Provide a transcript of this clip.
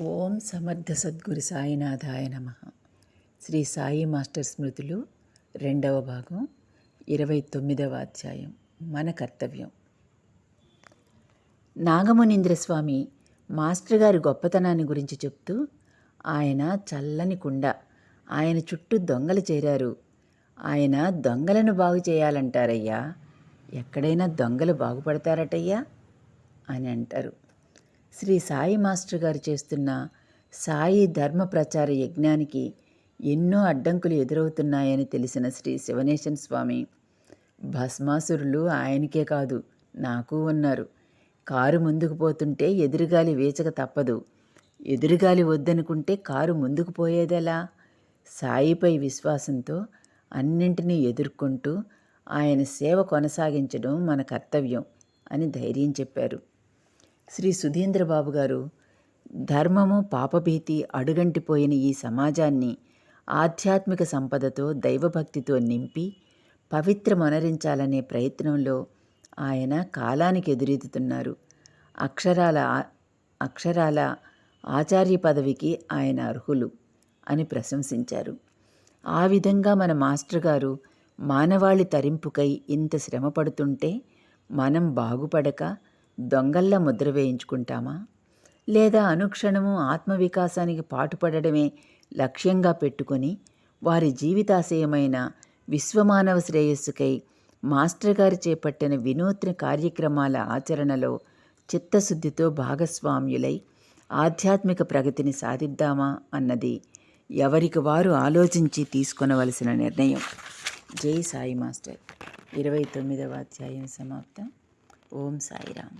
ఓం సమర్థ సద్గురు సాయినాథాయ నమ. శ్రీ సాయి మాస్టర్ స్మృతులు రెండవ భాగం ఇరవై తొమ్మిదవ అధ్యాయం మన కర్తవ్యం. నాగమునీంద్ర స్వామి మాస్టర్ గారి గొప్పతనాన్ని గురించి చెప్తూ ఆయన చల్లని కుండ ఆయన చుట్టూ దొంగలు చేరారు. ఆయన దొంగలను బాగు చేయాలంటారయ్యా. ఎక్కడైనా దొంగలు బాగుపడతారటయ్యా? అని అంటారు. శ్రీ సాయి మాస్టర్ గారు చేస్తున్న సాయి ధర్మ ప్రచార యజ్ఞానికి ఎన్నో అడ్డంకులు ఎదురవుతున్నాయని తెలిసిన శ్రీ శివనేశన్ స్వామి భస్మాసురులు ఆయనకే కాదు నాకు ఉన్నారు. కారు ముందుకు పోతుంటే ఎదురుగాలి వేచక తప్పదు. ఎదురుగాలి వద్దనుకుంటే కారు ముందుకు పోయేదెలా? సాయిపై విశ్వాసంతో అన్నింటినీ ఎదుర్కొంటూ ఆయన సేవ కొనసాగించడం మన కర్తవ్యం అని ధైర్యం చెప్పారు. శ్రీ సుధీంద్రబాబు గారు ధర్మము పాపభీతి అడుగంటిపోయిన ఈ సమాజాన్ని ఆధ్యాత్మిక సంపదతో దైవభక్తితో నింపి పవిత్రమనరించాలనే ప్రయత్నంలో ఆయన కాలానికి ఎదురెదుతున్నారు అక్షరాల అక్షరాల ఆచార్య పదవికి ఆయన అర్హులు అని ప్రశంసించారు. ఆ విధంగా మన మాస్టర్ గారు మానవాళి తరింపుకై ఇంత శ్రమ పడుతుంటే మనం బాగుపడక దొంగల్లా ముద్ర వేయించుకుంటామా? లేదా అనుక్షణము ఆత్మవికాసానికి పాటుపడడమే లక్ష్యంగా పెట్టుకొని వారి జీవితాశయమైన విశ్వమానవ శ్రేయస్సుకై మాస్టర్ గారు చేపట్టిన వినూత్న కార్యక్రమాల ఆచరణలో చిత్తశుద్ధితో భాగస్వామ్యులై ఆధ్యాత్మిక ప్రగతిని సాధిద్దామా అన్నది ఎవరికి వారు ఆలోచించి తీసుకొనవలసిన నిర్ణయం. జై సాయి మాస్టర్. ఇరవై తొమ్మిదవ అధ్యాయం సమాప్తం. ఓం సాయిరామ్